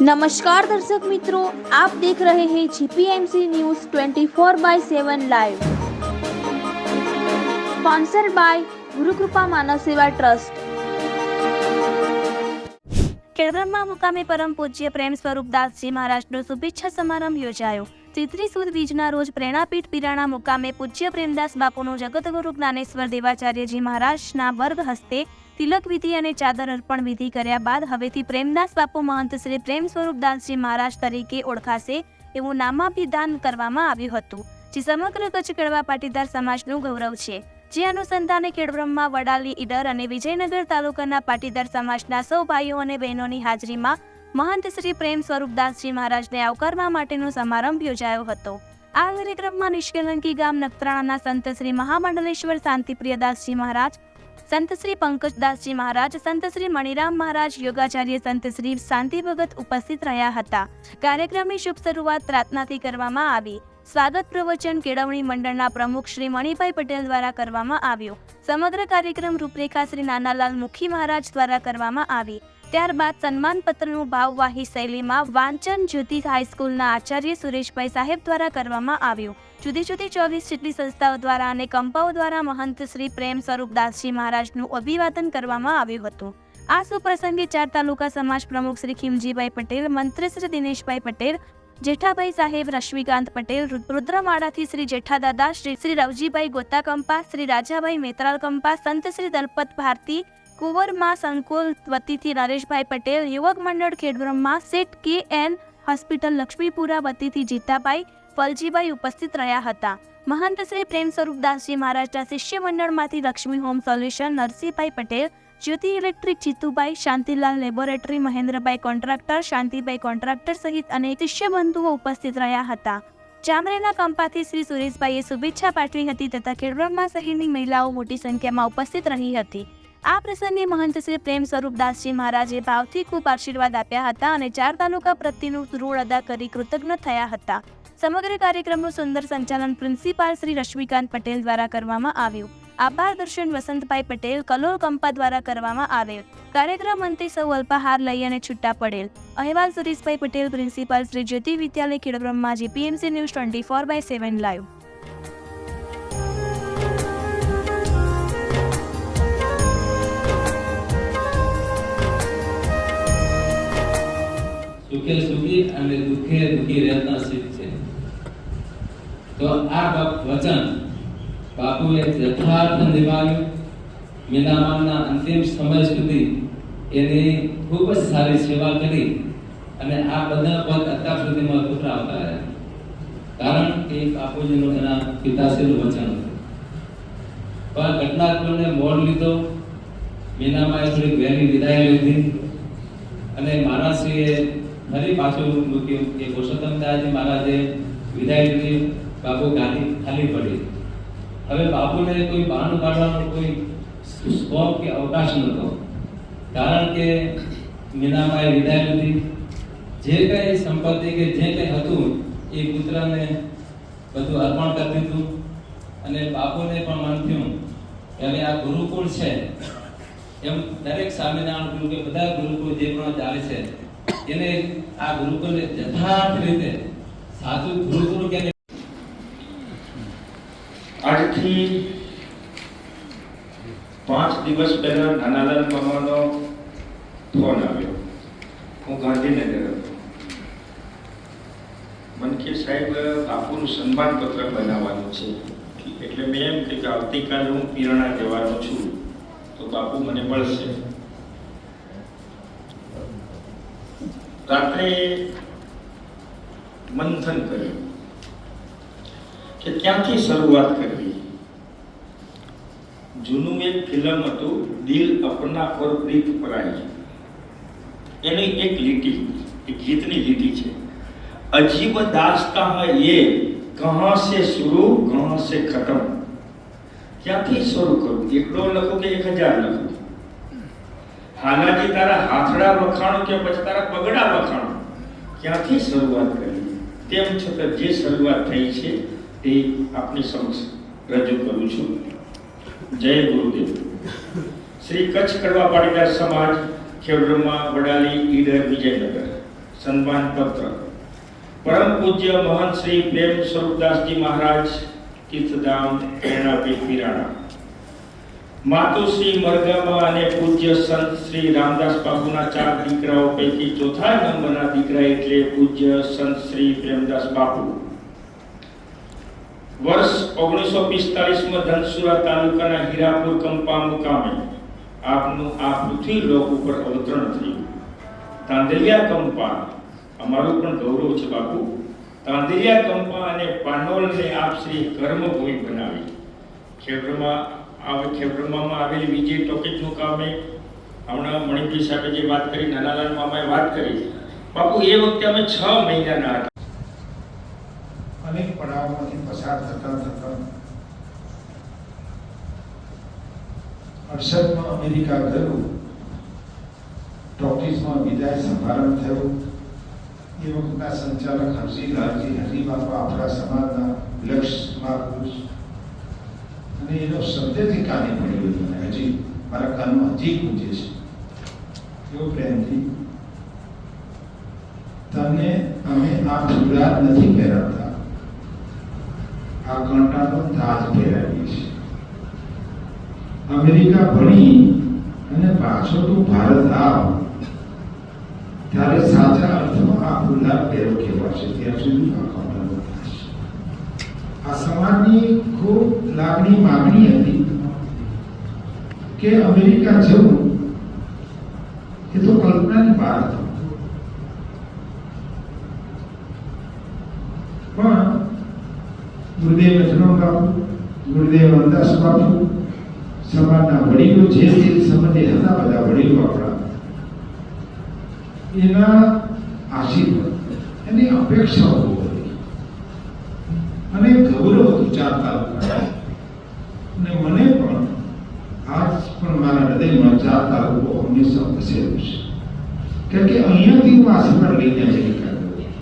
નમસ્કાર દર્શક મિત્રો, આપ દેખ રહે હે GPMC news 24 by seven live. Sponsor by Gurukrupa Manav Seva trust. કેળવરમાં મુકામે પરમ પૂજ્ય પ્રેમ સ્વરૂપ દાસજી મહારાજનો શુભેચ્છા સમારંભ યોજાયો. ચિત્રી સુદ બીજના રોજ પ્રેરણાપીઠ પીરાણા મુકામે પૂજ્ય પ્રેમદાસ બાપુનું જગતગુરુ જ્ઞાનેશ્વર દેવાચાર્યજી મહારાજના વર્ગ હસ્તે તિલક વિધિ અને ચાદર અર્પણ વિધિ કર્યા બાદ હવેથી પ્રેમદાસ બાપુ મહંત શ્રી પ્રેમ સ્વરૂપદાસજી મહારાજ તરીકે ઓળખાશે એવું નામાભિધાન કરવામાં આવ્યું હતું, જે સમગ્ર કચ્છ કેળવા પાટીદાર સમાજનું ગૌરવ છે. જે અનુસંધાને ખેડબ્રહ્મા, વડાલી, ઈડર અને વિજયનગર તાલુકાના પાટીદાર સમાજના સૌ ભાઈઓ અને બહેનોની હાજરીમાં મહંત શ્રી પ્રેમ સ્વરૂપદાસજી મહારાજને આવકારવા માટેનો સમારંભ યોજાયો હતો. આ કાર્યક્રમમાં નિષ્કલંકી ગામ નખત્રાણાના સંત શ્રી મહામંડલેશ્વર શાંતિપ્રિયદાસજી મહારાજ સંત શ્રી પંકજદાસજી મહારાજ, સંત શ્રી મણિરામ મહારાજ, યોગાચાર્ય સંત શ્રી શાંતિ ભગત ઉપસ્થિત રહ્યા હતા. કાર્યક્રમની શુભ શરૂઆત પ્રાર્થનાથી કરવામાં આવી. સ્વાગત પ્રવચન કેળવણી મંડળના પ્રમુખ શ્રી મણિભાઈ પટેલ દ્વારા કરવામાં આવ્યું. સમગ્ર કાર્યક્રમ રૂપરેખા શ્રી નાનાલાલ મુખી મહારાજ દ્વારા કરવામાં આવી. ત્યારબાદ સન્માનપત્રનું ભાવવાહી શૈલીમાં વાંચન જ્યોતિ હાઈસ્કૂલના આચાર્ય સુરેશભાઈ સાહેબ દ્વારા કરવામાં આવ્યું. જુદી જુદી ચોવીસ જેટલી સંસ્થાઓ દ્વારા અને કંપાઓ દ્વારા મહંત શ્રી પ્રેમ સ્વરૂપદાસજી મહારાજનું અભિવાદન કરવામાં આવ્યું હતું. આ સુપ્રસંગે ચાર તાલુકા સમાજ પ્રમુખ શ્રી ખીમજીભાઈ પટેલ, મંત્રી શ્રી દિનેશભાઈ પટેલ, જેઠાભાઈ સાહેબ, રશ્મિકાંત પટેલ રુદ્રમાળાથી શ્રી જેઠાદાદા, શ્રી શ્રી રવજીભાઈ ગોતા કંપા શ્રી રાજાભાઈ મેત્રાલ કંપા સંત શ્રી દલપત ભારતી કુંવરમાં સંકુલ વતીથી નરેશભાઈ પટેલ, યુવક મંડળ Khedbrahma, Seth K N hospital Laxmipura વતીથી Jitabhai Faljibhai ઉપસ્થિત રહ્યા હતા. મહંત શ્રી પ્રેમ સ્વરૂપદાસજી મહારાજના શિષ્ય મંડળમાંથી Laxmi home solution Narsinhbhai Patel, Jyoti electric Jitubhai Shantilal laboratory, Mahendrabhai contractor, Shantibhai contractor સહિત અને શિષ્ય બંધુઓ ઉપસ્થિત રહ્યા હતા. ચામરેના કંપાથી શ્રી સુરેશભાઈએ શુભેચ્છા પાઠવી હતી તથા ખેડબ્રહ્મા શહેરની મહિલાઓ મોટી સંખ્યામાં ઉપસ્થિત રહી હતી. આ પ્રસંગે મહંત શ્રી પ્રેમ સ્વરૂપદાસજી મહારાજે ભાવથી ખૂબ આશીર્વાદ આપ્યા હતા અને ચાર તાલુકા પ્રત્યેનું ઋણ અદા કરી કૃતજ્ઞ થયા હતા. સમગ્ર કાર્યક્રમનું સુંદર સંચાલન પ્રિન્સિપાલ શ્રી રશ્મિકાંત પટેલ દ્વારા કરવામાં આવ્યું. આભાર દર્શન વસંતભાઈ પટેલ કલોલ કંપા દ્વારા કરવામાં આવેલ. કાર્યક્રમ અંતે સૌ અલ્પાહાર લઈ અને છૂટા પડેલ. અહેવાલ Sureshbhai Patel, principal Shri Jyoti Vidyalaya Khedbrahma, GPMC news twenty four by seven live. સુખે સુખી અને દુઃખે દુઃખી રહેતા શીખ છે. તો આ વચન બાપુએ યથાર્થ નિભાવ્યું. મીનામાનના અંતિમ સમય સુધી એની ખૂબ જ સારી સેવા કરી અને આ બધા પદ અત્યાર સુધીમાં પુતરાવતા રહ્યા. કારણ કે બાપુજીનું એના પિતાશ્રીનું વચન હતું. પણ ઘટનાક્રમને મોડ લીધો. મીનામાએ થોડીક વહેલી વિદાય લીધી અને મહારાજશ્રીએ ફરી પાછું મૂક્યું કે પુરુષોત્તમદાસજી મહારાજે વિદાય લીધી, બાપુ ગાદી ખાલી પડી. હવે બાપુને કોઈ બહાનું કાઢવાનો કોઈ સ્કોપ કે અવકાશ નહોતો. કારણ કે મીનાબાએ વિદાય લીધી. જે કંઈ સંપત્તિ કે જે કંઈ હતું, એ પુત્રને બધું અર્પણ કરી દીધું. અને બાપુને પણ મન થયું કે હવે આ ગુરુકુળ છે. એમ દરેક સ્વામિનારાયણ ગુરુ કે બધા ગુરુકુળ જે પણ ચાલે છે એને આ ગુરુકુળને યથાર્થ રીતે સાચું ગુરુકુળ કે આજથી પાંચ દિવસ પહેલા નાનાલાલ મામાનો ફોન આવ્યો. હું ગાંધીનગર હતો. મને કે સાહેબ બાપુનું સન્માન પત્ર બનાવવાનું છે. એટલે મેં એમ કે આવતીકાલે હું પીરણા જવાનો છું. તો બાપુ મને મળશે. રાત્રે મંથન કર્યું કે ક્યાંથી શરૂઆત કરવી. જૂનું એક ફિલ્મ હતું, દિલ અપના પર પ્રીત પરાઈ એની એક લીટી, એક ગીતની લીટી છે. અજીબ દાસ્તા એ કહા સે શરૂ કહા સે ખતમ. ક્યાંથી શરૂ કરું. એકડો લખું કે એક હજાર લખું? હાલાજી તારા હાથડા વખાણો કે પછી તારા પગડા વખાણો? ક્યાંથી શરૂઆત કરી? તેમ છતાં જે શરૂઆત થઈ છે તે આપની સમક્ષ રજૂ કરું છું. જય ગુરુદેવ. શ્રી કચ્છ કડવા પાટીદાર સમાજ, ખેડબ્રહ્મા, વડાલી, ઈડર, વિજયનગર. સન્માન પત્ર. પરમ પૂજ્ય મહંત શ્રી પ્રેમ સ્વરૂપદાસજી મહારાજ, તીર્થધામ પ્રેરણાપીઠ વિરાણા માતુશ્રી મરગામા અને પૂજ્ય સંત શ્રી રામદાસ બાપુના ચાર દીકરાઓ પૈકી ચોથા નંબરના દીકરા એટલે પૂજ્ય સંત શ્રી પ્રેમદાસ બાપુ. વર્ષ ઓગણીસો પિસ્તાલીસમાં ધનસુરા તાલુકાના હીરાપુર કંપા મુકામે આપનું આ પૃથ્વી લોક ઉપર અવતરણ થયું. તાંદલિયા કંપા, અમારું પણ ગૌરવ છે બાપુ. તાંદલિયા કંપા અને પાનોલને આપ શ્રી કર્મભૂમિ બનાવી. ખેડબ્રહ્મા વચ્ચે બ્રહ્મામાં આવેલી વિજય ટોકિકનું કામ એ હમણાં મણિભાઈ સાહેબે જે વાત કરી નાનાલાલ મામાએ વાત કરી. બાપુ, એ વખતે અમે છ મહિનાના હતા. અનેક પડાવમાંથી પસાર થતા થતા અડસઠમાં અમેરિકા ગયું. ટોકીઝમાં વિદાય સમારંભ થયો. એ વખતના સંચાલક હરજીલાલજી હરિબાપા આપણા સમાજના લક્ષ અને એનો શબ્દથી કાને પડ્યો મને હજી મારા કાનમાં હજી ગુંજે છે. એવો પ્રેમથી તમને અમે આ ગુજરાત નથી પહેરાવતા. આ ઘંટાનો તાજ પહેરાવીએ છીએ. અમેરિકા ભણી અને પાછો તું ભારત આવ. ત્યારે સાચા અર્થમાં આ ફુલાર પહેરો કહેવાશે. ત્યાં સુધી આ સમાજની ખૂબ લાગણી માગણી હતી કે અમેરિકા જવું એ તો કલ્પનાની બહાર હતું. પણ ગુરુદેવ રચનો બાપુ ગુરુદેવ અરદાસ બાપુ સમાજના વડીલો જે તે સંબંધે હતા, બધા વડીલો આપણા. એના આશીર્વાદ, એની અપેક્ષાઓ બહુ હતી અને ગૌરવ હતું ચાર તાલુકા અને મને પણ આજ પણ મારા હૃદયમાં ચાર તાલુકો હંમેશા વસેલું છે કારણ કે અહીંયાથી હું આશીર્વાદ લઈને અમેરિકા